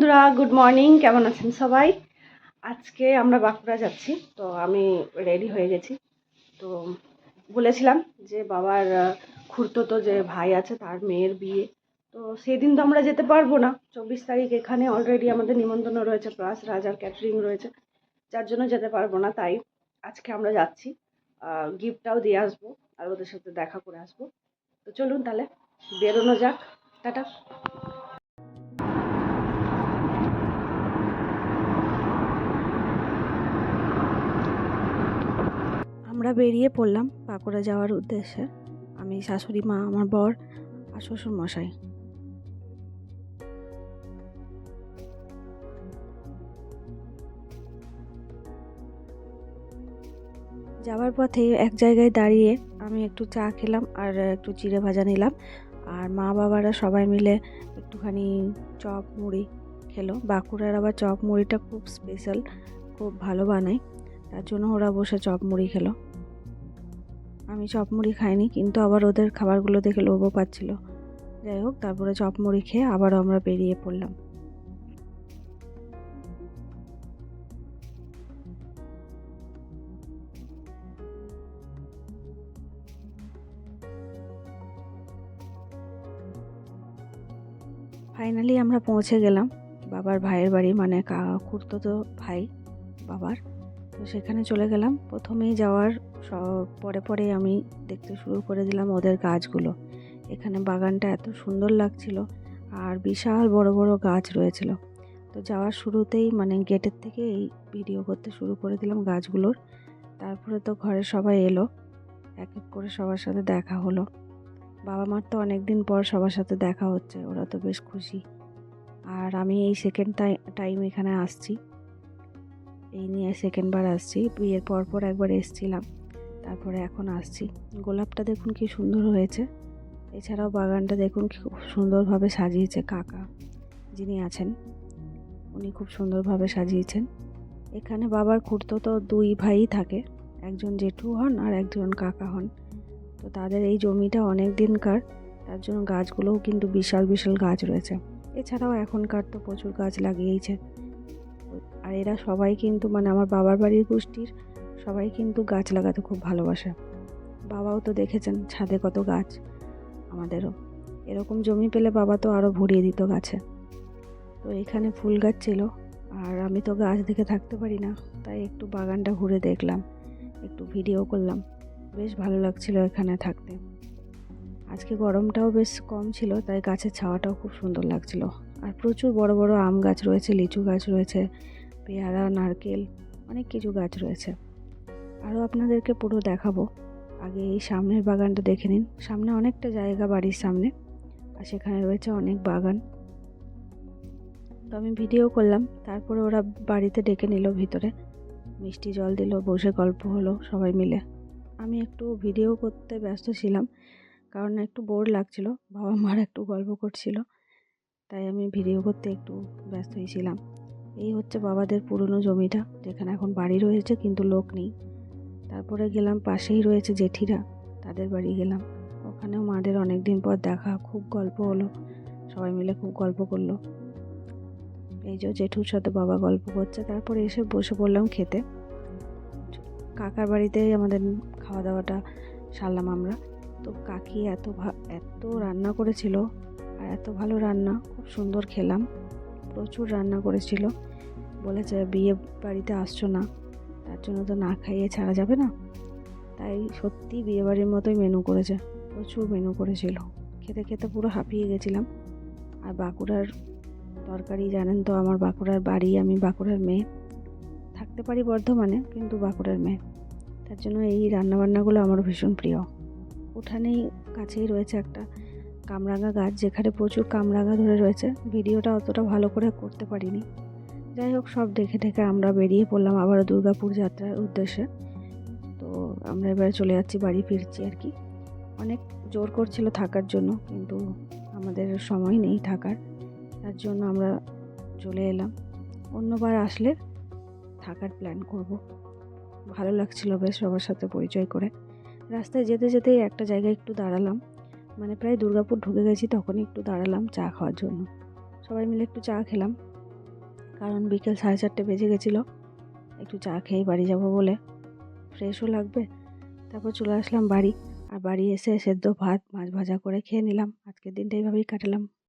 বন্ধুরা good morning কেমন আছেন সবাই? আজকে আমরা বাঁকুড়া যাচ্ছি তো আমি রেডি হয়ে গেছি। তো বলেছিলাম যে বাবার আহ, খুড়তুতো যে ভাই আছে তার মেয়ের বিয়ে। তো সেদিন তো আমরা যেতে পারব না। চব্বিশ তারিখ এখানে অলরেডি আমাদের নিমন্ত্রণ রয়েছে প্লাস রাজার ক্যাটারিং রয়েছে। যার জন্য যেতে পারব না তাই আজকে আমরা যাচ্ছি। গিফটটাও দিয়ে আসব আর ওদের সাথে দেখা করে আসব। তো চলুন তাহলে বেরোনো যাক। টাটা। আমরা বেরিয়ে পড়লাম বাঁকুড়া যাওয়ার উদ্দেশ্যে। আমি শাশুড়ি মা, আমার বর আর শ্বশুর মশাই। যাওয়ার পথে এক জায়গায় দাঁড়িয়ে আমি একটু চা খেলাম আর একটু চিড়ে ভাজা নিলাম। আর মা বাবারা সবাই মিলে একটুখানি চপ মুড়ি খেলো। বাঁকুড়ার আবার চপ মুড়িটা খুব স্পেশাল, খুব ভালো বানায়। তার জন্য ওরা বসে চপ মুড়ি খেলো। আমি চপ মুড়ি খাইনি, কিন্তু আবার ওদের খাবারগুলো দেখে লোভও পাচ্ছিল। যাই হোক তারপরে চপ মুড়ি খেয়ে আবারও আমরা বেরিয়ে পড়লাম। ফাইনালি আমরা পৌঁছে গেলাম। বাবার ভাইয়ের বাড়ি মানে খুঁড়তো ভাই, বাবার। তো সেখানে চলে গেলাম। প্রথমেই যাওয়ার পরে পরে আমি দেখতে শুরু করে দিলাম ওদের গাছগুলো। এখানে বাগানটা এত সুন্দর লাগছিল আর বিশাল বড় বড় গাছ রয়েছিল। তো যাওয়ার শুরুতেই মানে গেটের থেকে এই ভিডিও করতে শুরু করে দিলাম গাছগুলোর। তারপরে তো ঘরে সবাই এলো, এক এক করে সবার সাথে দেখা হলো। বাবা মার তো অনেক দিন পর সবার সাথে দেখা হচ্ছে, ওরা তো বেশ খুশি। আর আমি এই সেকেন্ড টাইম এখানে আসছি। এই নিয়ে সেকেন্ডবার আসছি, বিয়ের পর পর একবার এসছিলাম। তারপরে এখন আসছি। গোলাপটা দেখুন কি সুন্দর হয়েছে। এছাড়াও বাগানটা দেখুন খুব সুন্দরভাবে সাজিয়েছে কাকা, যিনি আছেন। উনি খুব সুন্দরভাবে সাজিয়েছেন। এখানে বাবার খুঁড়তো তো দুই ভাই থাকে, একজন জেঠু হন আর একজন কাকা হন। তো তাদের এই জমিটা অনেক দিনকার তার জন্য গাছগুলোও কিন্তু বিশাল বিশাল গাছ রয়েছে। এছাড়াও এখনকার তো প্রচুর গাছ লাগিয়েছে আর এরা সবাই কিন্তু মানে আমার বাবার বাড়ির গোষ্ঠীর সবাই কিন্তু গাছ লাগাতে খুব ভালোবাসে। বাবাও তো দেখেছেন ছাদে কত গাছ, আমাদেরও। এরকম জমি পেলে বাবা তো আরও ভরিয়ে দিত গাছে। তো এখানে ফুল গাছ ছিল, আর আমি তো গাছ দেখে থাকতে পারি না, তাই একটু বাগানটা ঘুরে দেখলাম, একটু ভিডিও করলাম। বেশ ভালো লাগছিল এখানে থাকতে। আজকে গরমটাও বেশ কম ছিল, তাই গাছের ছাওয়াটাও খুব সুন্দর লাগছিল। আর প্রচুর বড় বড় আম গাছ রয়েছে, লিচু গাছ রয়েছে, পেয়ারা, নারকেল, অনেক কিছু গাছ রয়েছে। আরও আপনাদেরকে পুরো দেখাবো। আগে এই সামনের বাগানটা দেখে নিন। সামনে অনেকটা জায়গা বাড়ির সামনে, আর সেখানে রয়েছে অনেক বাগান। তো আমি ভিডিও করলাম, তারপরে ওরা বাড়িতে ডেকে নিল ভিতরে। মিষ্টি জল দিল, বসে গল্প হলো সবাই মিলে। আমি একটু ভিডিও করতে ব্যস্ত ছিলাম, কারণ একটু বোর লাগছিল, বাবা মার একটু গল্প করছিল, তাই আমি ভিডিও করতে একটু ব্যস্ত হয়েছিলাম এই হচ্ছে বাবাদের পুরনো জমিটা, যেখানে এখন বাড়ি রয়েছে, কিন্তু লোক নেই। তারপরে গেলাম, পাশেই রয়েছে জেঠিরা, তাদের বাড়ি গেলাম। ওখানেও মাদের অনেক দিন পর দেখা, খুব গল্প হলো। সবাই মিলে খুব গল্প করল। এই যে জেঠুর সাথে বাবা গল্প করছে, তারপরে এসে বসে পড়লাম খেতে। কাকার বাড়িতেই আমাদের খাওয়া দাওয়াটা সারলাম আমরা। তো কাকি এত এত রান্না করেছিল, আর এত ভালো রান্না, খুব সুন্দর খেলাম। প্রচুর রান্না করেছিল। বলেছে, বিয়ে বাড়িতে আসছো না। জন্য তো না খাইয়ে ছাড়া যাবে না। তাই সত্যি বিয়েবাড়ির মতোই মেনু করেছে, প্রচুর মেনু করেছিল। খেতে খেতে পুরো হাঁপিয়ে গেছিলাম। আর বাঁকুড়ার তরকারি জানেন তো, আমার বাঁকুড়ার বাড়ি, আমি বাঁকুড়ার মেয়ে। থাকতে পারি বর্ধমানে, কিন্তু বাঁকুড়ার মেয়ে। তার জন্য এই রান্নাবান্নাগুলো আমার ভীষণ প্রিয়। উঠানেই কাছেই রয়েছে একটা কামরাঙা গাছ, যেখানে প্রচুর কামরাঙা ধরে রয়েছে। ভিডিওটা অতটা ভালো করে করতে পারিনি। যাই হোক, সব দেখে ঠেকে আমরা বেরিয়ে পড়লাম আবারও দুর্গাপুর যাত্রার উদ্দেশ্যে। তো আমরা এবারে চলে যাচ্ছি, বাড়ি ফিরছি আর কি। অনেক জোর করছিল থাকার জন্য, কিন্তু আমাদের সময় নেই থাকার। তার জন্য আমরা চলে এলাম। অন্যবার আসলে থাকার প্ল্যান করব। ভালো লাগছিল বেশ সবার সাথে পরিচয় করে। রাস্তায় যেতে যেতেই একটা জায়গায় একটু দাঁড়ালাম। মানে প্রায় দুর্গাপুর ঢুকে গেছি, তখনই একটু দাঁড়ালাম চা খাওয়ার জন্য। সবাই মিলে একটু চা খেলাম। কারণ বিকেল সাড়ে চারটে বেজে গেছিল। একটু চা খেয়ে বাড়ি যাব বলে। ফ্রেশও লাগবে। তারপর চলে আসলাম বাড়ি। আর বাড়ি এসে সেদ্ধ ভাত, মাছ ভাজা করে খেয়ে নিলাম। আজকের দিনটা এইভাবেই কাটালাম।